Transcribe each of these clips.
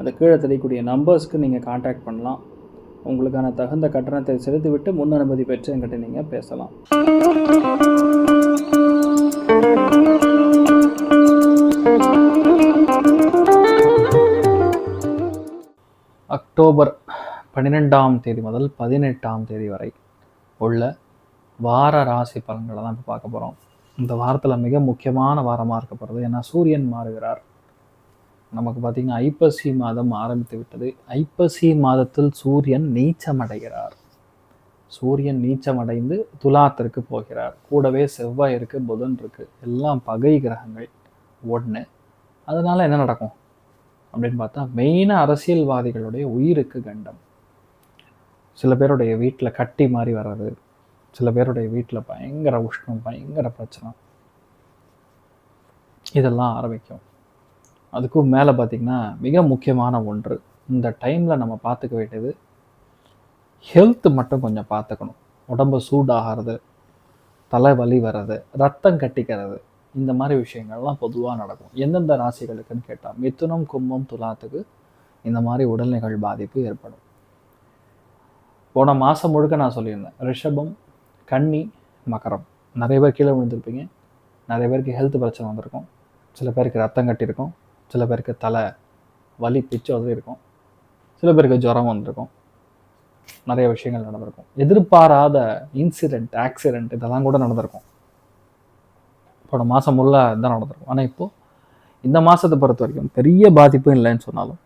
அந்த கீழே தெரியக்கூடிய நம்பர்ஸ்க்கு நீங்கள் காண்டாக்ட் பண்ணலாம். உங்களுக்கான தகுந்த கட்டணத்தை செலுத்திவிட்டு முன் அனுமதி பெற்று என்கிட்ட நீங்கள் பேசலாம். அக்டோபர் பன்னிரெண்டாம் தேதி முதல் பதினெட்டாம் தேதி வரை உள்ள வார ராசி பலன்களை தான் இப்போ பார்க்க போகிறோம் இந்த வாரத்தில் மிக முக்கியமான வாரமாக இருக்கப்படுறது ஏன்னா சூரியன் மாறுகிறார். நமக்கு பார்த்திங்கன்னா ஐப்பசி மாதம் ஆரம்பித்து விட்டது. ஐப்பசி மாதத்தில் சூரியன் நீச்சமடைகிறார். சூரியன் நீச்சமடைந்து துலாத்திற்கு போகிறார். கூடவே செவ்வாய் இருக்குது புதன் இருக்குது எல்லாம் பகை கிரகங்கள். ஒன்று அதனால் என்ன நடக்கும்? அப்படின்னு பார்த்தா மெயினாக அரசியல்வாதிகளுடைய உயிருக்கு கண்டம். சில பேருடைய வீட்டில் கட்டி மாறி வர்றது. சில பேருடைய வீட்டில் பயங்கர உஷ்ணம் பயங்கர பிரச்சனை. இதெல்லாம் ஆரம்பிக்கும். அதுக்கும் மேலே பார்த்திங்கன்னா மிக முக்கியமான ஒன்று. இந்த டைமில் நம்ம பார்த்துக்க வேண்டியது ஹெல்த் மட்டும் கொஞ்சம் பார்த்துக்கணும். உடம்பு சூடாகிறது தலைவலி வர்றது ரத்தம் கட்டிக்கிறது இந்த மாதிரி விஷயங்கள்லாம் பொதுவாக நடக்கும். எந்தெந்த ராசிகளுக்குன்னு கேட்டால் மிதுனம் கும்பம் துலாத்துக்கு இந்த மாதிரி உடல்நிகழ் பாதிப்பு ஏற்படும். போன மாதம் முழுக்க நான் சொல்லியிருந்தேன் ரிஷபம் கன்னி மகரம். நிறைய பேர் கீழே விழுந்திருப்பீங்க. நிறைய பேருக்கு ஹெல்த் பிரச்சனை வந்திருக்கும். சில பேருக்கு ரத்தம் கட்டியிருக்கும். சில பேருக்கு தலை வலி பிச்சு வந்து இருக்கும். சில பேருக்கு ஜுரம் வந்திருக்கும். நிறைய விஷயங்கள் நடந்திருக்கும். எதிர்பாராத இன்சிடெண்ட் ஆக்சிடெண்ட் இதெல்லாம் கூட நடந்திருக்கும். போன மாதம் உள்ள தான் நடந்திருக்கும். ஆனால் இப்போது இந்த மாதத்தை பொறுத்த வரைக்கும் பெரிய பாதிப்பும் இல்லைன்னு சொன்னாலும்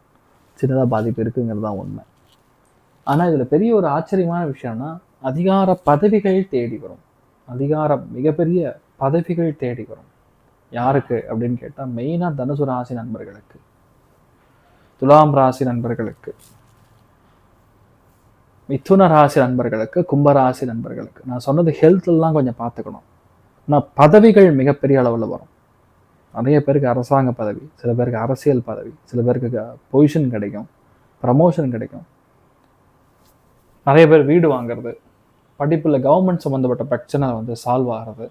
சின்னதாக பாதிப்பு இருக்குங்கிறது தான் உண்மை. ஆனால் இதில் பெரிய ஒரு ஆச்சரியமான விஷயம்னா அதிகார பதவிகள் தேடி வரும். அதிகாரம் மிகப்பெரிய பதவிகள் தேடி வரும். யாருக்கு அப்படின்னு கேட்டால் மெயினாக தனுசு ராசி நண்பர்களுக்கு. துலாம் ராசி நண்பர்களுக்கு. மிதுன ராசி நண்பர்களுக்கு கும்பராசி நண்பர்களுக்கு. நான் சொன்னது ஹெல்த்லாம் கொஞ்சம் பார்த்துக்கணும். ஆனால் பதவிகள் மிகப்பெரிய அளவில் வரும். நிறைய பேருக்கு அரசாங்க பதவி சில பேருக்கு அரசியல் பதவி சில பேருக்கு பொசிஷன் கிடைக்கும் ப்ரமோஷன் கிடைக்கும். நிறைய பேர் வீடு வாங்குறது படிப்பில் கவர்மெண்ட் சம்மந்தப்பட்ட பிரச்சனை வந்து சால்வ் ஆகிறது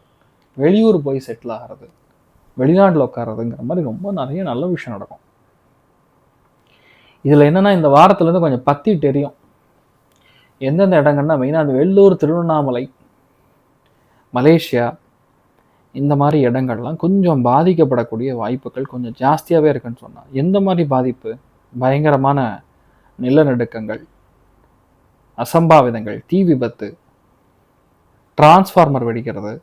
வெளியூர் போய் செட்டில் ஆகிறது. வெளிநாட்டில் உட்காரதுங்கிற மாதிரி ரொம்ப நிறைய நல்ல விஷயம் நடக்கும். இதில் என்னென்னா இந்த வாரத்துலேருந்து கொஞ்சம் பற்றி தெரியும். எந்தெந்த இடங்கள்னா மெயினாக அந்த வெள்ளூர் திருவண்ணாமலை மலேசியா இந்த மாதிரி இடங்கள்லாம் கொஞ்சம் பாதிக்கப்படக்கூடிய வாய்ப்புகள் கொஞ்சம் ஜாஸ்தியாகவே இருக்குன்னு சொன்னால் எந்த மாதிரி பாதிப்பு? பயங்கரமான நிலநடுக்கங்கள் அசம்பாவிதங்கள் தீ விபத்து டிரான்ஸ்ஃபார்மர் வெடிக்கிறது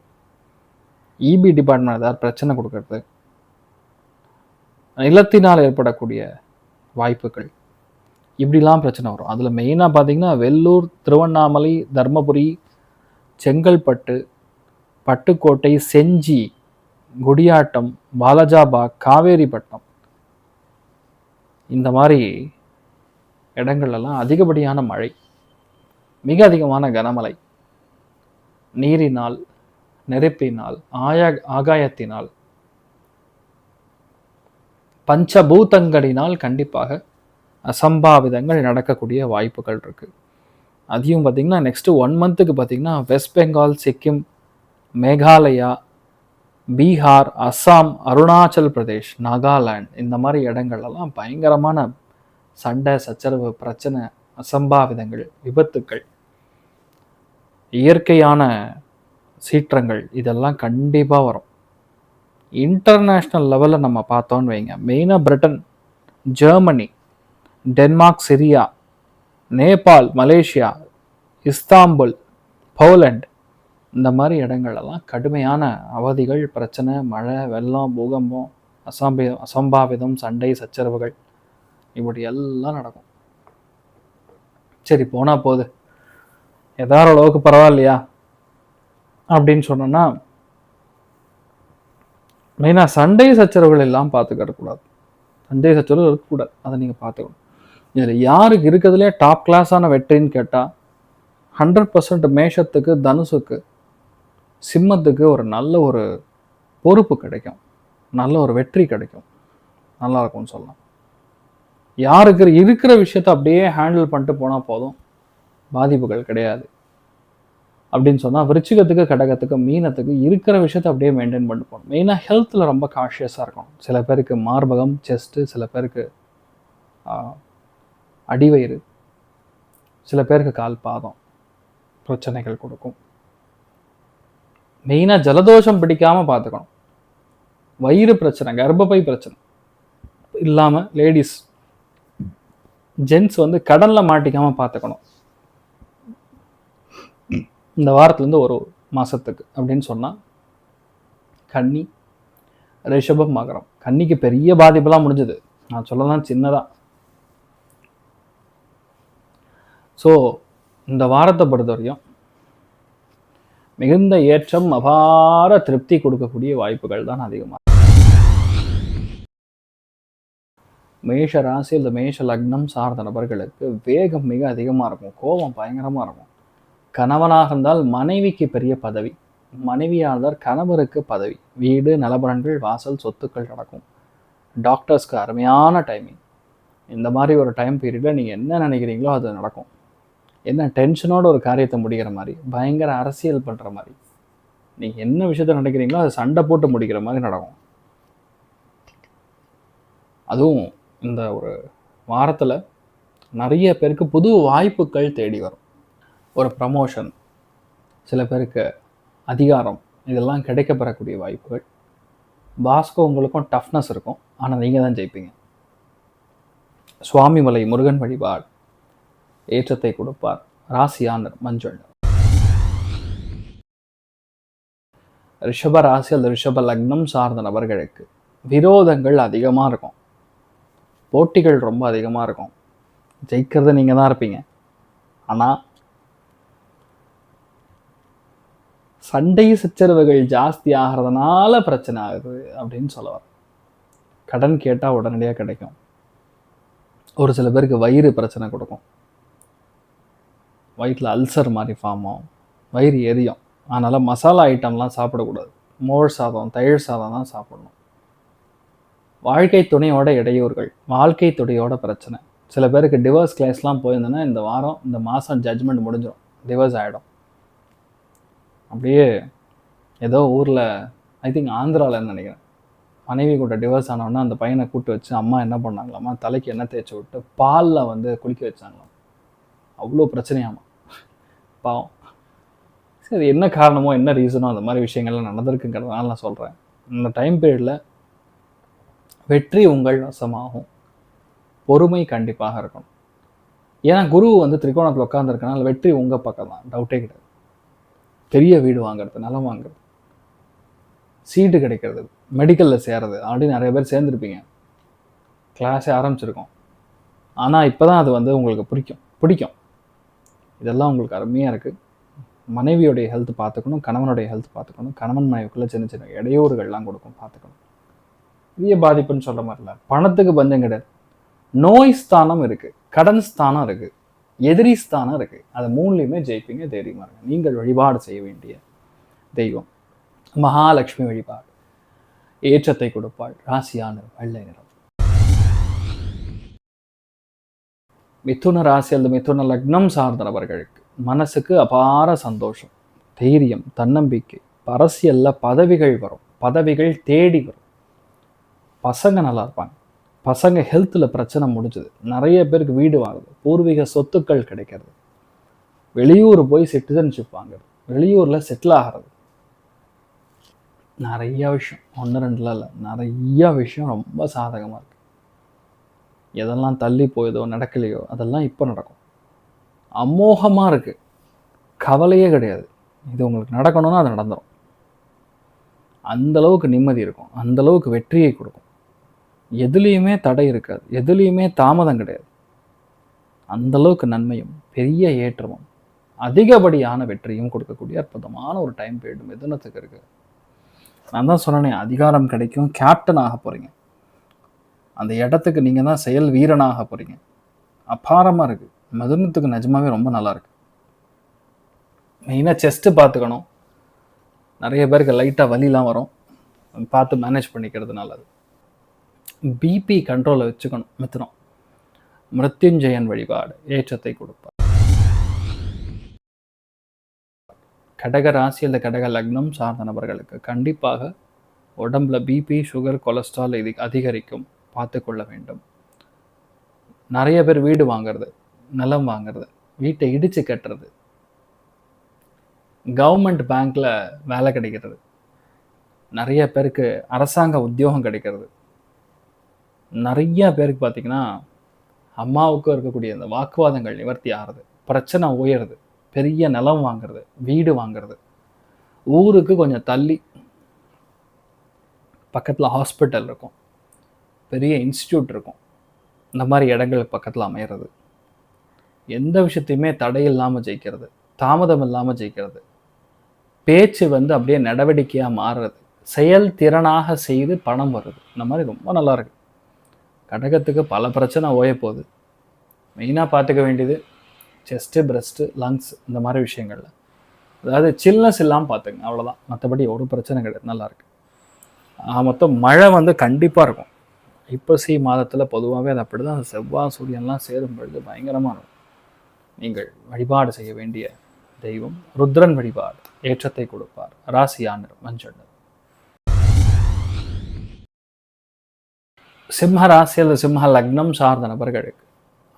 இபி டிபார்ட்மெண்ட் ஏதாவது பிரச்சனை கொடுக்கறது. நிலத்தினால் ஏற்படக்கூடிய வாய்ப்புகள். இப்படிலாம் பிரச்சனை வரும். அதில் மெயினாக பார்த்தீங்கன்னா வெள்ளூர் திருவண்ணாமலை தர்மபுரி செங்கல்பட்டு பட்டுக்கோட்டை செஞ்சி குடியாட்டம் பாலாஜாபாக் காவேரிப்பட்டினம் இந்த மாதிரி இடங்கள்லாம் அதிகப்படியான மழை மிக அதிகமான கனமழை நீரினால் நெருப்பினால் ஆயா ஆகாயத்தினால் பஞ்சபூதங்களினால் கண்டிப்பாக அசம்பாவிதங்கள் நடக்கக்கூடிய வாய்ப்புகள் இருக்குது அதையும் பார்த்திங்கன்னா நெக்ஸ்ட்டு ஒன் மந்த்துக்கு பார்த்திங்கன்னா வெஸ்ட் பெங்கால் சிக்கிம் மேகாலயா பீகார் அஸ்ஸாம் அருணாச்சல் பிரதேஷ் நாகாலாண்ட் இந்த மாதிரி இடங்கள்லாம் பயங்கரமான சண்டை சச்சரவு பிரச்சனை அசம்பாவிதங்கள் விபத்துக்கள் இயற்கையான சீற்றங்கள் இதெல்லாம் கண்டிப்பாக வரும். இன்டர்நேஷ்னல் லெவலில் நம்ம பார்த்தோன்னு வைங்க. மெயினாக Britain Germany Denmark Syria Nepal Malaysia Istanbul Poland இந்த மாதிரி இடங்களெல்லாம் கடுமையான அவதிகள் பிரச்சனை மழை வெள்ளம் பூகம்பம் அசம்பிதம் அசம்பாவிதம் சண்டை சச்சரவுகள் இப்படி எல்லாம் நடக்கும். சரி போனால் போகுது ஏதாவது அளவுக்கு பரவாயில்லையா? அப்படின்னு சொன்னோன்னா மெயினாக சண்டை சச்சரவுகள் எல்லாம் பார்த்துக்கிடக்கூடாது சண்டை சச்சரவு இருக்கக்கூடாது. அதை நீங்கள் பார்த்துக்கணும். இதில் யாருக்கு இருக்கிறதுலே டாப் கிளாஸான வெற்றின்னு கேட்டால் ஹண்ட்ரட் பர்சன்ட் மேஷத்துக்கு தனுசுக்கு சிம்மத்துக்கு ஒரு நல்ல ஒரு பொறுப்பு கிடைக்கும். நல்ல ஒரு வெற்றி கிடைக்கும். நல்லா இருக்கும்னு சொல்லலாம். யாருக்கு இருக்கிற விஷயத்த அப்படியே ஹேண்டில் பண்ணிட்டு போனால் போதும். பாதிப்புகள் கிடையாது. அப்படின்னு சொன்னால் விருச்சிகத்துக்கு கடகத்துக்கு மீனத்துக்கு இருக்கிற விஷயத்த அப்படியே மெயின்டைன் பண்ணிட்டு போகணும். மெயினாக ஹெல்த்தில் ரொம்ப காஷியஸாக இருக்கணும். சில பேருக்கு மார்பகம் செஸ்ட்டு சில பேருக்கு ஆஹ், அடிவயிறு சில பேருக்கு கால் பாதம் பிரச்சனைகள் கொடுக்கும். மெயினாக ஜலதோஷம் பிடிக்காமல் பார்த்துக்கணும் வயிறு பிரச்சனை கர்ப்பப்பை பிரச்சனை இல்லாமல் லேடிஸ் ஜென்ஸ் வந்து கடனில் மாட்டிக்காமல் பார்த்துக்கணும் இந்த வாரத்துலேருந்து ஒரு மாதத்துக்கு அப்படின்னு சொன்னால் கன்னி ரிஷபம் மகரம். கன்னிக்கு பெரிய பாதிப்பெல்லாம் முடிஞ்சது. நான் சொல்லலாம் சின்னதாக ஸோ இந்த வாரத்தை பொறுத்த வரையும் மிகுந்த ஏற்றம் அபார திருப்தி கொடுக்கக்கூடிய வாய்ப்புகள் தான் அதிகமாக மேஷ ராசி இந்த மேஷ லக்னம் சார்ந்த நபர்களுக்கு வேகம் மிக அதிகமாக இருக்கும். கோபம் பயங்கரமாக இருக்கும். கணவனாக இருந்தால் மனைவிக்கு பெரிய பதவி மனைவியாக இருந்தால் கணவருக்கு பதவி வீடு நலபலன்கள் வாசல் சொத்துக்கள் நடக்கும். டாக்டர்ஸ்க்கு அருமையான டைமிங் இந்த மாதிரி ஒரு டைம் பீரியடில் நீங்கள் என்ன நினைக்கிறீங்களோ அது நடக்கும். என்ன டென்ஷனோட ஒரு காரியத்தை முடிக்கிற மாதிரி பயங்கர அரசியல் பண்ணுற மாதிரி நீங்கள் என்ன விஷயத்த நினைக்கிறீங்களோ அது சண்டை போட்டு முடிக்கிற மாதிரி நடக்கும். அதுவும் இந்த ஒரு வாரத்தில் நிறைய பேருக்கு புது வாய்ப்புகள் தேடி வரும். ஒரு ப்ரமோஷன் சில பேருக்கு அதிகாரம் இதெல்லாம் கிடைக்க பெறக்கூடிய வாய்ப்புகள். பாஸ்கோ உங்களுக்கும் டஃப்னஸ் இருக்கும். ஆனால் நீங்கள் தான் ஜெயிப்பீங்க. சுவாமிமலை முருகன் வழிபாடு ஏற்றத்தை கொடுப்பார். ராசியானர் மஞ்சள் ரிஷப ராசி அல்லது ரிஷப லக்னம் சார்ந்த நபர்களுக்கு விரோதங்கள் அதிகமாக இருக்கும். போட்டிகள் ரொம்ப அதிகமாக இருக்கும். ஜெயிக்கிறது நீங்கள் தான் இருப்பீங்க. ஆனால் சண்டை சச்சரவுகள் ஜாஸ்தி ஆகிறதுனால பிரச்சனை ஆகுது அப்படின்னு சொல்லுவார் கடன் கேட்டால் உடனடியாக கிடைக்கும். ஒரு சில பேருக்கு வயிறு பிரச்சனை கொடுக்கும். வயிற்றில் அல்சர் மாதிரி ஃபார்ம் ஆகும். வயிறு எரியும். அதனால் மசாலா ஐட்டம்லாம் சாப்பிடக்கூடாது. மோர் சாதம் தயிர் சாதம் தான் சாப்பிடணும். வாழ்க்கை துணையோட இடையூறுகள் வாழ்க்கை துணையோட பிரச்சனை. சில பேருக்கு டிவோர்ஸ் கிளாஸ்லாம் போயிருந்தேன்னா இந்த வாரம் இந்த மாதம் ஜட்ஜ்மெண்ட் முடிஞ்சிடும் டிவோர்ஸ் ஆகிடும் அப்படியே ஏதோ ஊரில் ஐ திங்க் ஆந்திராவில்னு நினைக்கிறேன். மனைவி கூட டிவோர்ஸ் ஆனவுடனே அந்த பையனை கூப்பிட்டு வச்சு அம்மா என்ன பண்ணாங்களாம்மா தலைக்கு எண்ணெய் தேய்ச்சி விட்டு பாலில் வந்து குளிக்க வச்சாங்களாம். அவ்வளோ பிரச்சனையாமா? பாவம். சரி என்ன காரணமோ என்ன ரீசனோ அந்த மாதிரி விஷயங்கள்லாம் நடந்திருக்குங்கிறதுனால நான் சொல்கிறேன் இந்த டைம் பீரியடில் வெற்றி உங்கள் வசமாகும். பொறுமை கண்டிப்பாக இருக்கணும். ஏன்னா குரு வந்து திரிகோணத்தில் உட்காந்துருக்கனால வெற்றி உங்கள் பக்கம் தான் டவுட்டே கிடையாது. பெரிய வீடு வாங்குறது நிலம் வாங்குறது. சீட்டு கிடைக்கிறது மெடிக்கலில் சேர்றது. ஆல்ரெடி நிறைய பேர் சேர்ந்துருப்பீங்க. கிளாஸே ஆரம்பிச்சிருக்கோம். ஆனால் இப்போ தான் அது வந்து உங்களுக்கு பிடிக்கும். பிடிக்கும். இதெல்லாம் உங்களுக்கு அருமையாக இருக்குது மனைவியோடைய ஹெல்த் பார்த்துக்கணும் கணவனுடைய ஹெல்த் பார்த்துக்கணும் கணவன் மனைவிக்குள்ளே சின்ன சின்ன இடையூறுகள்லாம் கொடுக்கும் பார்த்துக்கணும். பெரிய பாதிப்புன்னு சொல்கிற மாதிரி இல்லை பணத்துக்கு பஞ்சம் கிடையாது. நோய் ஸ்தானம் இருக்குது கடன் ஸ்தானம் இருக்குது எதிரி ஸ்தானம் இருக்கு. மூணுலேயுமே ஜெயிப்பீங்க தைரியமா இருக்கு நீங்கள் வழிபாடு செய்ய வேண்டிய தெய்வம். மகாலட்சுமி வழிபாடு. ஏற்றத்தை கொடுப்பாள். ராசியான வெள்ளை நிறம். மிதுன ராசி அல்லது மிதுன லக்னம் சார்ந்த நபர்களுக்கு மனசுக்கு அபார சந்தோஷம் தைரியம் தன்னம்பிக்கை அரசியல்ல பதவிகள் வரும். பதவிகள் தேடி வரும். பசங்க நல்லா இருப்பாங்க. பசங்க ஹெல்த்தில் பிரச்சனை முடிஞ்சுது. நிறைய பேருக்கு வீடு வாங்குது. பூர்வீக சொத்துக்கள் கிடைக்கிறது. வெளியூர் போய் சிட்டிசன்ஷிப் வாங்குறது. வெளியூரில் செட்டில் ஆகிறது. நிறைய விஷயம். ஒன்று ரெண்டுல இல்லை. நிறைய விஷயம் ரொம்ப சாதகமாக இருக்கு. எதெல்லாம் தள்ளி போயதோ நடக்கலையோ அதெல்லாம் இப்போ நடக்கும். அமோகமாக இருக்கு. கவலையே கிடையாது. இது உங்களுக்கு நடக்கணும்னா அது நடந்துடும் அந்த அளவுக்கு நிம்மதி இருக்கும். அந்த அளவுக்கு வெற்றியை கொடுக்கும். எதுலேயுமே தடை இருக்காது. எதுலேயுமே தாமதம் கிடையாது. அந்த அளவுக்கு நன்மையும் பெரிய ஏற்றமும் அதிகப்படியான வெற்றியும் கொடுக்கக்கூடிய அற்புதமான ஒரு டைம் பீரியட் மிதுனத்துக்கு இருக்குது நான் தான் சொன்னேனே அதிகாரம் கிடைக்கும் கேப்டன் ஆக போகிறீங்க அந்த இடத்துக்கு நீங்கள் தான் செயல் வீரனாக போகிறீங்க அபாரமாக இருக்குது மிதுனத்துக்கு நிஜமாவே ரொம்ப நல்லாயிருக்கு மெயினாக செஸ்ட்டு பார்த்துக்கணும். நிறைய பேருக்கு லைட்டாக வலிலாம் வரும். பார்த்து மேனேஜ் பண்ணிக்கிறது நல்லது பிபி கண்ட்ரோலை வச்சுக்கணும் மித்திரம் மிருத்யுஞ்சயன் வழிபாடு ஏற்றத்தை கொடுப்பார். கடக ராசி அல்லது கடக லக்னம் சார்ந்த நபர்களுக்கு கண்டிப்பாக உடம்புல பிபி சுகர் கொலஸ்ட்ரால் இது அதிகரிக்கும். பார்த்து கொள்ள வேண்டும். நிறைய பேர் வீடு வாங்குறது நிலம் வாங்குறது வீட்டை இடித்து கட்டுறது. கவர்மெண்ட் பேங்க்ல வேலை கிடைக்கிறது. நிறைய பேருக்கு அரசாங்க உத்தியோகம் கிடைக்கிறது. நிறைய பேருக்கு பார்த்தீங்கன்னா அம்மாவுக்கும் இருக்கக்கூடிய அந்த வாக்குவாதங்கள் நிவர்த்தி ஆகிறது பிரச்சனை உயருது பெரிய நிலம் வாங்குறது வீடு வாங்குறது ஊருக்கு கொஞ்சம் தள்ளி பக்கத்தில் ஹாஸ்பிட்டல் இருக்கும் பெரிய இன்ஸ்டியூட் இருக்கும் இந்த மாதிரி இடங்கள் பக்கத்தில் அமையிறது. எந்த விஷயத்தையுமே தடை இல்லாமல் ஜெயிக்கிறது தாமதம் இல்லாமல் ஜெயிக்கிறது. பேச்சு வந்து அப்படியே நடவடிக்கையாக மாறுறது செயல் திறனாக செய்து பணம் வருது. இந்த மாதிரி ரொம்ப நல்லாயிருக்கு கடகத்துக்கு பல பிரச்சனை ஓய போகுது. மெயினாக பார்த்துக்க வேண்டியது செஸ்ட்டு பிரஸ்ட்டு லங்ஸ் இந்த மாதிரி விஷயங்களில். அதாவது சில்னஸ் இல்லாமல் பார்த்துங்க அவ்வளோதான் மற்றபடி ஒரு பிரச்சனை கிடையாது. நல்லாயிருக்கு மொத்தம் மழை வந்து கண்டிப்பாக இருக்கும். ஐப்பசி மாதத்தில் பொதுவாகவே அது அப்படி தான் செவ்வாய் சூரியன்லாம் சேரும் பொழுது பயங்கரமாக இருக்கும். நீங்கள் வழிபாடு செய்ய வேண்டிய தெய்வம் ருத்ரன் வழிபாடு ஏற்றத்தை கொடுப்பார். ராசியான மஞ்சள். சிம்ம ராசி அல்லது சிம்ம லக்னம் சார்ந்த நபர்களுக்கு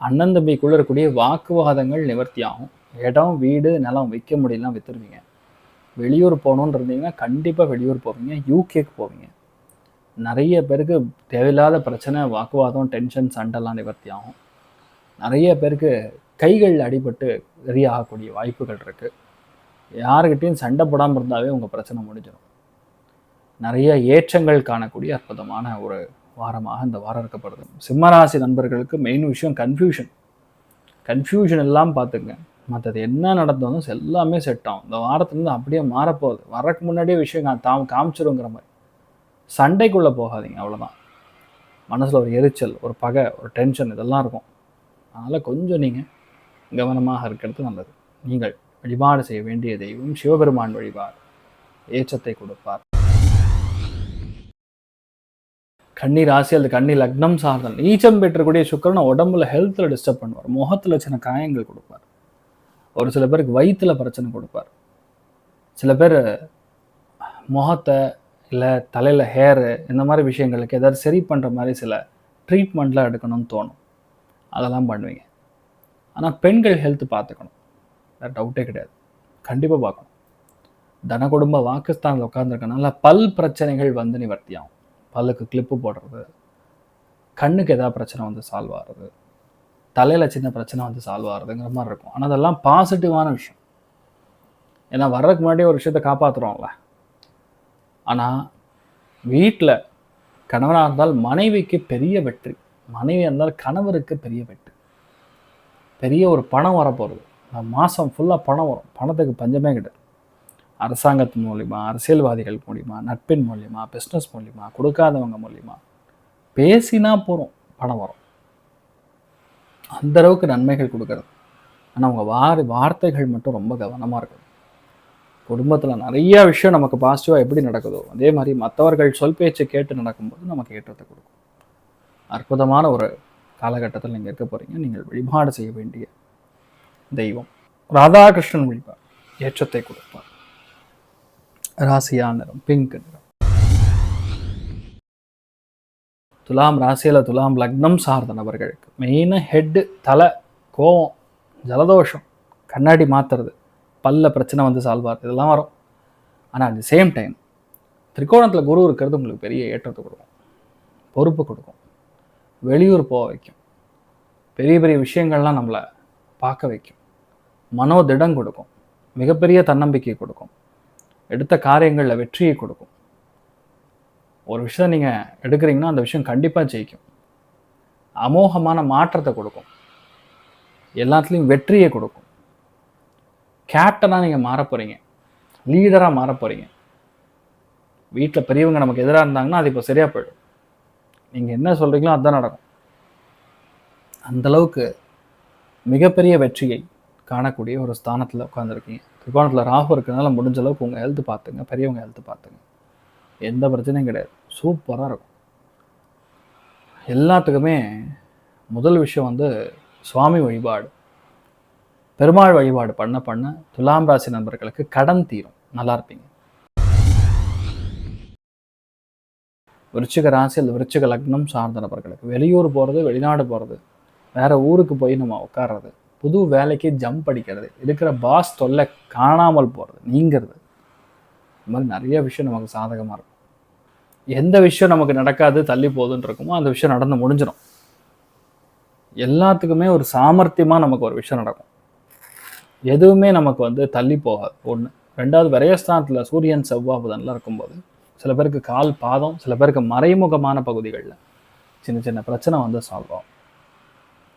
அண்ணன் தம்பிக்குள்ள இருக்கக்கூடிய வாக்குவாதங்கள் நிவர்த்தி ஆகும். இடம் வீடு நிலம் விற்க முடியலாம் வித்துருவீங்க. வெளியூர் போகணுன்னு இருந்தீங்கன்னா கண்டிப்பாக வெளியூர் போவீங்க யூகேக்கு போவீங்க. நிறைய பேருக்கு தேவையில்லாத பிரச்சனை வாக்குவாதம் டென்ஷன் சண்டைலாம் நிவர்த்தி ஆகும். நிறைய பேருக்கு கைகள் அடிபட்டு வெறியாகக்கூடிய வாய்ப்புகள் இருக்குது யாருக்கிட்டையும் சண்டை போடாமல் இருந்தாவே உங்கள் பிரச்சனை முடிஞ்சிடும். நிறைய ஏற்றங்கள் காணக்கூடிய அற்புதமான ஒரு வாரமாக இந்த வாரம் இருக்கப்படுது சிம்மராசி நண்பர்களுக்கு மெயின் விஷயம் கன்ஃபியூஷன் கன்ஃபியூஷன் எல்லாம் பார்த்துங்க. மற்றது என்ன நடந்தாலும் எல்லாமே செட் ஆகும். இந்த வாரத்துலேருந்து அப்படியே மாறப்போகுது. வரக்கு முன்னாடியே விஷயம் தாம் காமிச்சிருங்கிற மாதிரி. சண்டைக்குள்ளே போகாதீங்க அவ்வளோதான் மனசில் ஒரு எரிச்சல் ஒரு பகை ஒரு டென்ஷன் இதெல்லாம் இருக்கும். அதனால் கொஞ்சம் நீங்கள் கவனமாக இருக்கிறது நல்லது. நீங்கள் வழிபாடு செய்ய வேண்டிய தெய்வம் சிவபெருமான் வழிபாடு. ஏச்சத்தை கொடுப்பார். கன்னி ராசி அல்லது கன்னி லக்னம் சார்ந்தல் நீச்சம் பெற்றக்கூடிய சுக்கிரன் உடம்புல ஹெல்த்தில் டிஸ்டர்ப் பண்ணுவார். முகத்தில் சின்ன காயங்கள் கொடுப்பார். ஒரு சில பேருக்கு வயிற்றுல பிரச்சனை கொடுப்பார். சில பேர் முகத்தை இல்லை தலையில் ஹேரு இந்த மாதிரி விஷயங்களுக்கு ஏதாவது சரி பண்ணுற மாதிரி சில ட்ரீட்மெண்ட்லாம் எடுக்கணும்னு தோணும். அதெல்லாம் பண்ணுவீங்க. ஆனால் பெண்கள் ஹெல்த் பார்த்துக்கணும். வேறு டவுட்டே கிடையாது. கண்டிப்பாக பார்க்கணும். தன குடும்ப வாக்குஸ்தானில் உட்காந்துருக்கனால பல் பிரச்சனைகள் வந்து நிவர்த்தியாகும் பல்லுக்கு கிளிப்பு போடுறது. கண்ணுக்கு ஏதாவது பிரச்சனை வந்து சால்வ் ஆகிறது. தலையில் சின்ன பிரச்சனை வந்து சால்வ் ஆகிறதுங்கிற மாதிரி இருக்கும். ஆனால் அதெல்லாம் பாசிட்டிவான விஷயம். ஏன்னா வர்றதுக்கு முன்னாடியே ஒரு விஷயத்தை காப்பாற்றுறோம்ல ஆனால் வீட்டில் கணவனாக இருந்தால் மனைவிக்கு பெரிய வெற்றி. மனைவியாக இருந்தால் கணவருக்கு பெரிய வெற்றி. பெரிய ஒரு பணம் வரப்போகிறது மாதம் ஃபுல்லாக பணம் வரும். பணத்துக்கு பஞ்சமே கிடையாது. அரசாங்கத்தின் மூலிமா அரசியல்வாதிகள் மூலிமா நட்பின் மூலிமா பிஸ்னஸ் மூலிமா கொடுக்காதவங்க மூலிமா பேசினா போகிறோம் பணம் வரும். அந்த அளவுக்கு நன்மைகள் கொடுக்கறது. ஆனால் அவங்க வார வார்த்தைகள் மட்டும் ரொம்ப கவனமாக இருக்கும் குடும்பத்தில் நிறைய விஷயம் நமக்கு பாசிட்டிவாக எப்படி நடக்குதோ அதே மாதிரி மற்றவர்கள் சொல் பேச்சு கேட்டு நடக்கும்போது நமக்கு ஏற்றத்தை கொடுக்கும். அற்புதமான ஒரு காலகட்டத்தில் நீங்கள் இருக்க போகிறீங்க நீங்கள் வழிபாடு செய்ய வேண்டிய தெய்வம். ராதாகிருஷ்ணன் வழிபாடு ஏற்றத்தை கொடுப்பார். ராசியான நிறம் பிங்க் நிறம். துலாம் ராசியில் துலாம் லக்னம் சார்ந்த நபர்களுக்கு மெயினாக ஹெட்டு தலை கோவம் ஜலதோஷம் கண்ணாடி மாத்துறது பல்ல பிரச்சனை வந்து சால்வ் ஆகுது இதெல்லாம் வரும். ஆனால் அட் தி சேம் டைம் திரிகோணத்தில் குரு இருக்கிறது உங்களுக்கு பெரிய ஏற்றத்தை கொடுக்கும். பொறுப்பு கொடுக்கும். வெளியூர் போக வைக்கும். பெரிய பெரிய விஷயங்கள்லாம் நம்மளை பார்க்க வைக்கும். மனோதிடம் கொடுக்கும். மிகப்பெரிய தன்னம்பிக்கை கொடுக்கும். எடுத்த காரியங்களில் வெற்றியை கொடுக்கும். ஒரு விஷயம் நீங்கள் எடுக்கிறீங்கன்னா அந்த விஷயம் கண்டிப்பாக ஜெயிக்கும். அமோகமான மாற்றத்தை கொடுக்கும். எல்லாத்துலேயும் வெற்றியை கொடுக்கும். கேப்டனாக நீங்கள் மாறப் போகிறீங்க லீடராக மாறப் போகிறீங்க வீட்டில் பெரியவங்க நமக்கு எதிராக இருந்தாங்கன்னா அது இப்போ சரியாக போயிடும். நீங்கள் என்ன சொல்கிறீங்களோ அதுதான் நடக்கும். அந்தளவுக்கு மிகப்பெரிய வெற்றியை காணக்கூடிய ஒரு ஸ்தானத்தில் உட்காந்துருக்கீங்க திரிகோணத்தில் ராகு இருக்கிறதுனால முடிஞ்ச அளவுக்கு உங்கள் ஹெல்த் பார்த்துங்க பெரியவங்க ஹெல்த் பார்த்துங்க எந்த பிரச்சனையும் கிடையாது. சூப்பராக இருக்கும். எல்லாத்துக்குமே முதல் விஷயம் வந்து சுவாமி வழிபாடு. பெருமாள் வழிபாடு பண்ண பண்ண துலாம் ராசி நண்பர்களுக்கு கடன் தீரும். நல்லா இருப்பீங்க. விருச்சிக ராசி அல்லது விருச்சிக லக்னம் சார்ந்த நபர்களுக்கு வெளியூர் போகிறது வெளிநாடு போகிறது வேற ஊருக்கு போய் நம்ம உட்கார்றது புது வேலைக்கு ஜம்ப் அடிக்கிறது. இருக்கிற பாஸ் தொல்லை காணாமல் போகிறது நீங்கிறது. இந்த மாதிரி நிறைய விஷயம் நமக்கு சாதகமாக இருக்கும். எந்த விஷயம் நமக்கு நடக்காது தள்ளி போகுதுன்னு இருக்குமோ அந்த விஷயம் நடந்து முடிஞ்சிடும் எல்லாத்துக்குமே ஒரு சாமர்த்தியமாக நமக்கு ஒரு விஷயம் நடக்கும். எதுவுமே நமக்கு வந்து தள்ளி போகாது. ஒன்று ரெண்டாவது விரயஸ்தானத்தில் சூரியன் செவ்வாய் புதன்லாம் இருக்கும்போது சில பேருக்கு கால் பாதம் சில பேருக்கு மறைமுகமான பகுதிகளில் சின்ன சின்ன பிரச்சனை வந்து சால்வ் ஆகும்.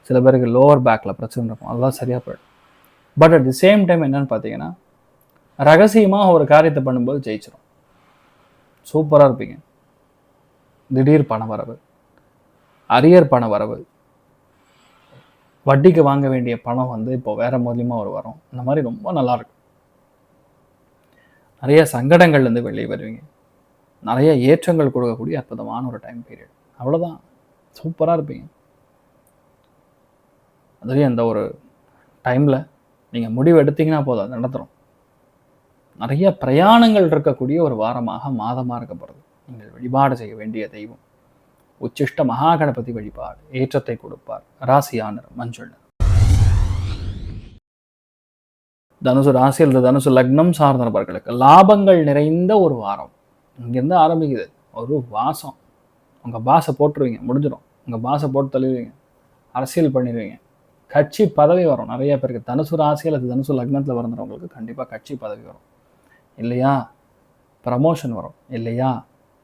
சில பேருக்கு லோவர் பேக்கில் பிரச்சனை இருக்கும். அதெல்லாம் சரியாக போயிடும். But at the same time என்னன்னு பார்த்தீங்கன்னா ரகசியமாக ஒரு காரியத்தை பண்ணும்போது ஜெயிச்சிடும் சூப்பராக இருப்பீங்க. திடீர் பண வரவு அரியர் பண வரவு வட்டிக்கு வாங்க வேண்டிய பணம் வந்து இப்போ வேற மூலியமாக ஒரு வரும். இந்த மாதிரி ரொம்ப நல்லா இருக்கும். நிறைய சங்கடங்கள்லேருந்து வெளியே வருவீங்க. நிறைய ஏற்றங்கள் கொடுக்கக்கூடிய அற்புதமான ஒரு டைம் பீரியட் அவ்வளோதான் சூப்பராக இருப்பீங்க. அதுலேயும் அந்த ஒரு டைமில் நீங்கள் முடிவு எடுத்தீங்கன்னா போதும் அது நடத்துகிறோம் நிறைய பிரயாணங்கள் இருக்கக்கூடிய ஒரு வாரமாக மாதமாக இருக்கப்படுது. நீங்கள் வழிபாடு செய்ய வேண்டிய தெய்வம். உச்சிஷ்ட மகாகணபதி வழிபாடு ஏற்றத்தை கொடுப்பார் ராசியானர் மஞ்சள். தனுசு ராசி அல்லது தனுசு லக்னம் சார்ந்தவர்களுக்கு லாபங்கள் நிறைந்த ஒரு வாரம். இங்கேருந்து ஆரம்பிக்குது. ஒரு வாசம். உங்கள் பாசை போட்டுருவீங்க முடிஞ்சிடும் உங்கள் பாசை போட்டு தள்ளிடுவீங்க. அரசியல் பண்ணிடுவீங்க. கட்சி பதவி வரும். நிறைய பேருக்கு. தனுசு ராசியில் அது தனுசு லக்னத்தில் பிறந்தவங்களுக்கு கண்டிப்பாக கட்சி பதவி வரும். இல்லையா? ப்ரமோஷன் வரும். இல்லையா?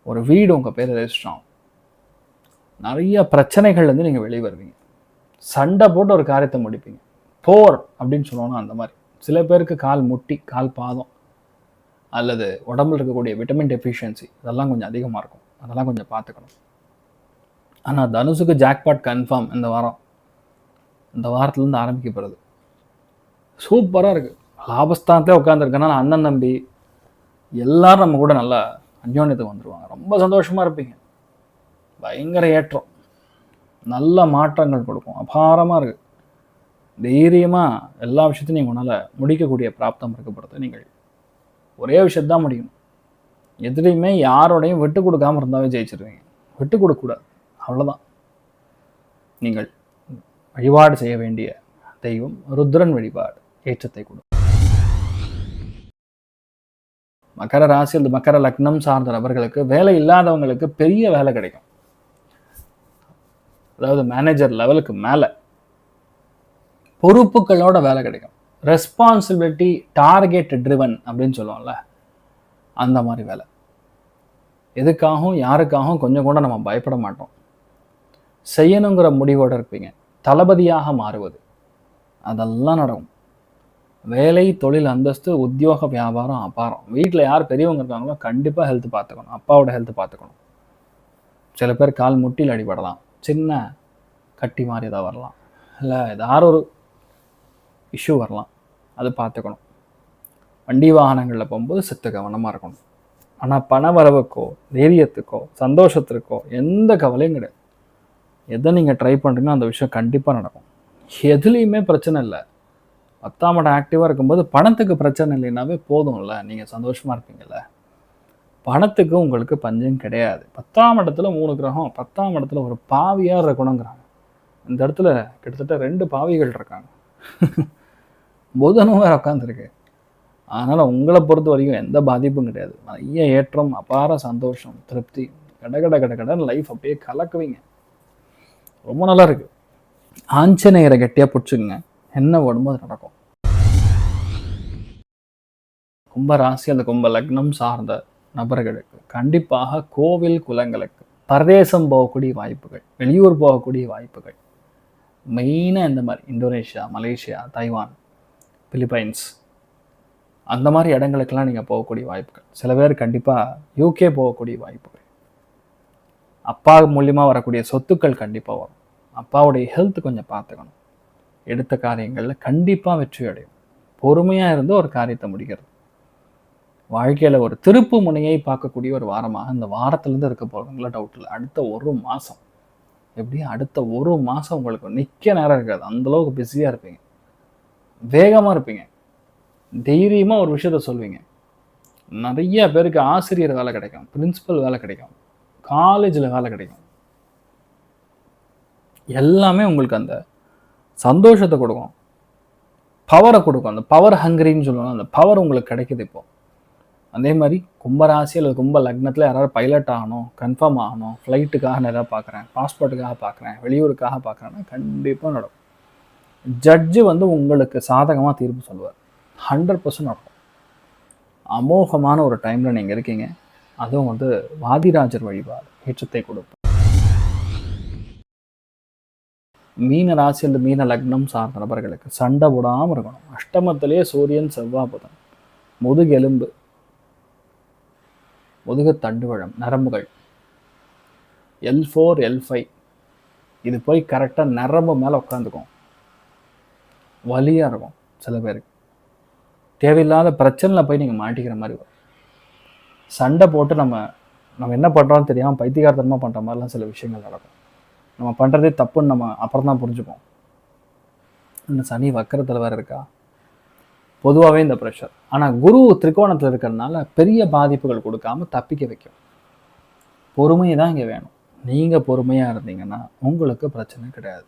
ஒரு வீடு உங்கள் பேர் ரெஜிஸ்டர் ஆகும். நிறைய பிரச்சனைகள்லேருந்து நீங்கள் வெளியே வருவீங்க சண்டை போட்டு ஒரு காரியத்தை முடிப்பீங்க. போர் அப்படின்னு சொல்லுவோன்னா அந்த மாதிரி. சில பேருக்கு கால் முட்டி கால் பாதம் அல்லது உடம்புல இருக்கக்கூடிய விட்டமின் டெஃபிஷியன்சி இதெல்லாம் கொஞ்சம் அதிகமாக இருக்கும். அதெல்லாம் கொஞ்சம் பார்த்துக்கணும். ஆனால் தனுசுக்கு ஜாக்பாட் கன்ஃபார்ம் இந்த வாரம். இந்த வாரத்துலேருந்து ஆரம்பிக்கப்படுறது சூப்பராக இருக்குது லாபஸ்தானத்திலே நான் அண்ணன் தம்பி எல்லாரும் நம்ம கூட நல்லா அந்யோன்யத்துக்கு வந்துடுவாங்க ரொம்ப சந்தோஷமாக இருப்பீங்க. பயங்கர ஏற்றம். நல்ல மாற்றங்கள் கொடுக்கும். அபாரமாக இருக்குது தைரியமாக எல்லா விஷயத்தையும் நீங்கள் உன்னால் முடிக்கக்கூடிய பிராப்தம் இருக்கப்படுறது நீங்கள் ஒரே விஷயத்தான் முடியும் எதுலேயுமே யாரோடையும் விட்டு கொடுக்காமல் இருந்தாவே ஜெயிச்சிருவீங்க. விட்டு கொடுக்கக்கூடாது. அவ்வளோதான் நீங்கள் வழிபாடு செய்ய வேண்டிய தெய்வம் ருத்ரன் வழிபாடு ஏற்றத்தை கொடு. மகர ராசி அல்லது மக்கர லக்னம் சார்ந்த நபர்களுக்கு வேலை இல்லாதவங்களுக்கு பெரிய வேலை கிடைக்கும். அதாவது மேனேஜர் லெவலுக்கு மேலே பொறுப்புகளோட வேலை கிடைக்கும். ரெஸ்பான்சிபிலிட்டி டார்கெட் ட்ரிவன் அப்படின்னு சொல்லுவோம்ல அந்த மாதிரி வேலை. எதுக்காகவும் யாருக்காகவும் கொஞ்சம் கூட நம்ம பயப்பட மாட்டோம். செய்யணுங்கிற முடிவோடு இருப்பீங்க. தளபதியாக மாறுவது. அதெல்லாம் நடக்கும். வேலை தொழில் அந்தஸ்து உத்தியோக வியாபாரம் அபாரம். வீட்டில் யார் பெரியவங்க இருக்காங்களோ கண்டிப்பாக ஹெல்த் பார்த்துக்கணும். அப்பாவோட ஹெல்த் பார்த்துக்கணும். சில பேர் கால் முட்டியில் அடிபடலாம். சின்ன கட்டி மாதிரி ஏதாவது வரலாம். இல்லை ஏதாவது ஒரு இஷ்யூ வரலாம். அது பார்த்துக்கணும். வண்டி வாகனங்களில் போகும்போது செத்து கவனமாக இருக்கணும். ஆனால் பண வரவுக்கோ தைரியத்துக்கோ சந்தோஷத்திற்கோ எந்த கவலையும் கிடையாது. எதை நீங்கள் ட்ரை பண்ணுறீங்கன்னா அந்த விஷயம் கண்டிப்பாக நடக்கும். எதுலேயுமே பிரச்சனை இல்லை. பத்தாம் ஆக்டிவாக இருக்கும்போது பணத்துக்கு பிரச்சனை இல்லைனாவே போதும்ல. நீங்கள் சந்தோஷமாக இருப்பீங்கள்ல பணத்துக்கு உங்களுக்கு பஞ்சம் கிடையாது. பத்தாம் இடத்துல மூணு கிரகம் பத்தாம் இடத்துல ஒரு பாவியாக இருக்கணுங்கிறாங்க இந்த இடத்துல கிட்டத்தட்ட ரெண்டு பாவிகள் இருக்காங்க. புதனும் வேறு உட்காந்துருக்கு அதனால் உங்களை பொறுத்த வரைக்கும் எந்த பாதிப்பும் கிடையாது. நிறைய ஏற்றம் அபார சந்தோஷம் திருப்தி. கட கட கட கடன்னு லைஃப் அப்படியே கலக்குவீங்க. ரொம்ப நல்லா இருக்கு ஆஞ்சநேயரை கெட்டியாக பிடிச்சிங்க என்ன உடம்பு அது நடக்கும். கும்ப ராசி அந்த கும்ப லக்னம் சார்ந்த நபர்களுக்கு கண்டிப்பாக கோவில் குலங்களுக்கு பரதேசம் போகக்கூடிய வாய்ப்புகள் வெளியூர் போகக்கூடிய வாய்ப்புகள். மெயினாக இந்த மாதிரி இந்தோனேஷியா மலேசியா தைவான் பிலிப்பைன்ஸ் அந்த மாதிரி இடங்களுக்கெல்லாம் நீங்கள் போகக்கூடிய வாய்ப்புகள். சில பேர் கண்டிப்பாக யூகே போகக்கூடிய வாய்ப்புகள். அப்பா மூலியமா வரக்கூடிய சொத்துக்கள் கண்டிப்பாக வரும். அப்பாவுடைய ஹெல்த் கொஞ்சம் பார்த்துக்கணும். எடுத்த காரியங்களில் கண்டிப்பாக வெற்றி அடையும். பொறுமையாக இருந்து ஒரு காரியத்தை முடிக்கிறது. வாழ்க்கையில் ஒரு திருப்பு முனையை பார்க்கக்கூடிய ஒரு வாரமாக இந்த வாரத்துலேருந்து இருக்க போகிறவங்கள டவுட் இல்லை. அடுத்த ஒரு மாதம் எப்படி அடுத்த ஒரு மாதம் உங்களுக்கு நிற்க நேரம் இருக்காது. அந்தளவுக்கு பிஸியாக இருப்பீங்க. வேகமாக இருப்பீங்க. தைரியமாக ஒரு விஷயத்த சொல்வீங்க. நிறைய பேருக்கு ஆசிரியர் வேலை கிடைக்கும். பிரின்சிபல் வேலை கிடைக்கும். காலேஜில் வேலை கிடைக்கும். எல்லாமே உங்களுக்கு அந்த சந்தோஷத்தை கொடுக்கும். பவரை கொடுக்கும். அந்த பவர் ஹங்கரின்னு சொல்லுவாங்க. அந்த பவர் உங்களுக்கு கிடைக்குது இப்போ. அதே மாதிரி கும்பராசி அல்லது கும்ப லக்னத்தில் யாராவது பைலட் ஆகணும் கன்ஃபார்ம் ஆகணும் ஃப்ளைட்டுக்காக நிறையா பார்க்குறேன் பாஸ்போர்ட்டுக்காக பார்க்குறேன் வெளியூருக்காக பார்க்குறேன்னா கண்டிப்பாக நடக்கும். ஜட்ஜு வந்து உங்களுக்கு சாதகமாக தீர்ப்பு சொல்லுவார். ஹண்ட்ரட் பர்சன்ட் நடக்கும். அமோகமான ஒரு டைமில் நீங்கள் இருக்கீங்க. அதுவும் வந்து வாதிராஜர் வழிபாடு ஏற்றத்தை கொடுப்பார் மீன ராசி அல்லது மீன லக்னம் சார்ந்த நபர்களுக்கு சண்டை போடாமல் இருக்கணும். அஷ்டமத்திலே சூரியன் செவ்வாய் புதன். முதுகெலும்பு முதுகு தண்டுவழம் நரம்புகள். எல் ஃபோர் எல் ஃபைவ் இது போய் கரெக்டாக நரம்பு மேலே உட்காந்துக்கும் வலியாக இருக்கும் சில பேருக்கு. தேவையில்லாத பிரச்சனையில் போய் நீங்கள் மாட்டிக்கிற மாதிரி வரும். சண்டை போட்டு நம்ம நம்ம என்ன பண்ணுறோன்னு தெரியாமல் பைத்தியகாரத்தனமாக பண்ணுற மாதிரிலாம் சில விஷயங்கள் நடக்கும். நம்ம பண்ணுறதே தப்புன்னு நம்ம அப்புறம் தான் புரிஞ்சுப்போம். இன்னும் சனி வக்கரத்தில் வேறு இருக்கா? பொதுவாகவே இந்த ப்ரெஷர் ஆனால் குரு திரிகோணத்தில் இருக்கிறதுனால பெரிய பாதிப்புகள் கொடுக்காம தப்பிக்க வைக்கும். பொறுமையை தான் இங்கே வேணும். நீங்கள் பொறுமையாக இருந்தீங்கன்னா உங்களுக்கு பிரச்சனை கிடையாது.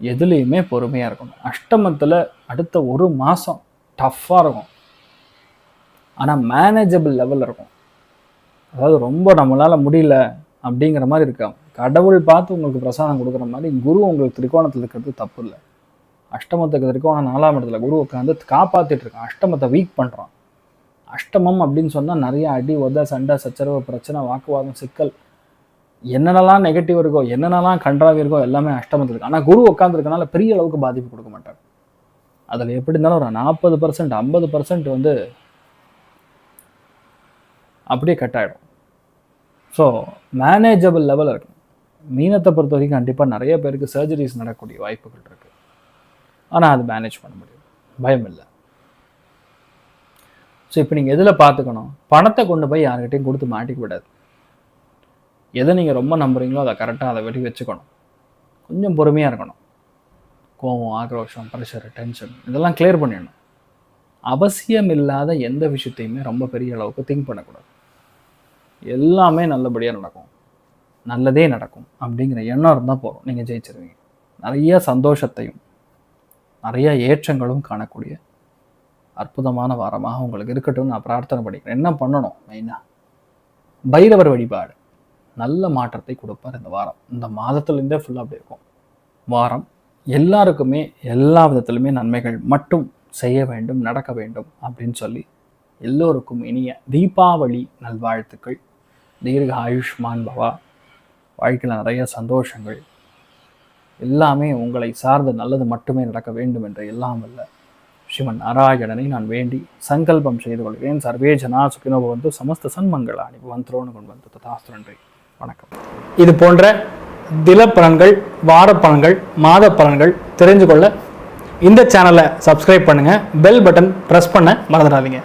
எதுலேயுமே பொறுமையாக இருக்கணும். அஷ்டமத்தில் அடுத்த ஒரு மாதம் டஃப்பாக இருக்கும். ஆனால் மேனேஜபிள் லெவலில் இருக்கும். அதாவது ரொம்ப நம்மளால் முடியல அப்படிங்கிற மாதிரி இருக்காம் கடவுள் பார்த்து உங்களுக்கு பிரசாதம் கொடுக்குற மாதிரி குரு உங்களுக்கு திரிகோணத்தில் இருக்கிறது தப்பு இல்லை அஷ்டமத்துக்கு திரிகோணம் நாலாம் இடத்துல குரு உட்காந்து காப்பாற்றிட்டு இருக்கான். அஷ்டமத்தை வீக் பண்ணுறான் அஷ்டமம் அப்படின்னு சொன்னால் நிறைய அடி உத சண்டை சச்சரவு பிரச்சனை வாக்குவாதம் சிக்கல். என்னென்னலாம் நெகட்டிவ் இருக்கோ என்னென்னலாம் கன்றாவி இருக்கோ எல்லாமே அஷ்டமத்தில் இருக்கு. ஆனால் குரு உட்காந்துருக்கனால பெரிய அளவுக்கு பாதிப்பு கொடுக்க மாட்டார். அதில் எப்படி இருந்தாலும் ஒரு நாற்பது பர்சன்ட் ஐம்பது பர்சன்ட் வந்து அப்படியே கட் ஆகிடும் ஸோ மேனேஜபிள் லெவல் இருக்கும் மீனத்தை பொறுத்த வரைக்கும் கண்டிப்பாக நிறைய பேருக்கு சர்ஜரிஸ் நடக்கக்கூடிய வாய்ப்புகள் இருக்குது ஆனால் அது மேனேஜ் பண்ண முடியும் பயம் இல்லை. ஸோ இப்போ நீங்கள் எதில் பார்த்துக்கணும்? பணத்தை கொண்டு போய் யார்கிட்டையும் கொடுத்து மாட்டிக்க விடாது எதை நீங்கள் ரொம்ப நம்புறீங்களோ அதை கரெக்டாக அதை வெட்டி வச்சுக்கணும். கொஞ்சம் பொறுமையாக இருக்கணும். கோபம் ஆக்ரோஷம் ப்ரெஷர் டென்ஷன் இதெல்லாம் கிளியர் பண்ணிடணும். அவசியம் இல்லாத எந்த விஷயத்தையுமே ரொம்ப பெரிய அளவுக்கு திங்க் பண்ணக்கூடாது. எல்லாமே நல்லபடியாக நடக்கும். நல்லதே நடக்கும் அப்படிங்கிற எண்ணம் இருந்தால் போதும். நீங்கள் ஜெயிச்சிருவீங்க. நிறைய சந்தோஷத்தையும் நிறைய ஏற்றங்களும் காணக்கூடிய அற்புதமான வாரமாக உங்களுக்கு இருக்கட்டும் நான் பிரார்த்தனை பண்ணிக்கிறேன். என்ன பண்ணணும் மெயினாக பைரவர் வழிபாடு. நல்ல மாற்றத்தை கொடுப்பார் இந்த வாரம். இந்த மாதத்துலேருந்தே ஃபுல்லாக அப்படி இருக்கும். வாரம் எல்லாருக்குமே எல்லா விதத்திலுமே நன்மைகள் மட்டும் செய்ய வேண்டும் நடக்க வேண்டும் அப்படின்னு சொல்லி எல்லோருக்கும் இனிய தீபாவளி நல்வாழ்த்துக்கள். தீர்க்க ஆயுஷ்மான் பவா. வாழ்க்கையில் நிறைய சந்தோஷங்கள். எல்லாமே உங்களை சார்ந்த நல்லது மட்டுமே நடக்க வேண்டும் என்று எல்லாம் அல்ல. ஸ்ரீமன் நாராயணனை நான் வேண்டி சங்கல்பம் செய்து கொள்கிறேன். சர்வே ஜனா சுகினோ வந்து சமஸ்த சன்மங்களாணி வந்தரோன்னு கொண்டு வந்து ததாஸ்து நன்றி. வணக்கம். இது போன்ற தில பலன்கள் வார பலன்கள் மாத பலன்கள் தெரிஞ்சு கொள்ள இந்த சேனலை சப்ஸ்கிரைப் பண்ணுங்கள் பெல் பட்டன் ப்ரெஸ் பண்ண மறந்துடாதீங்க.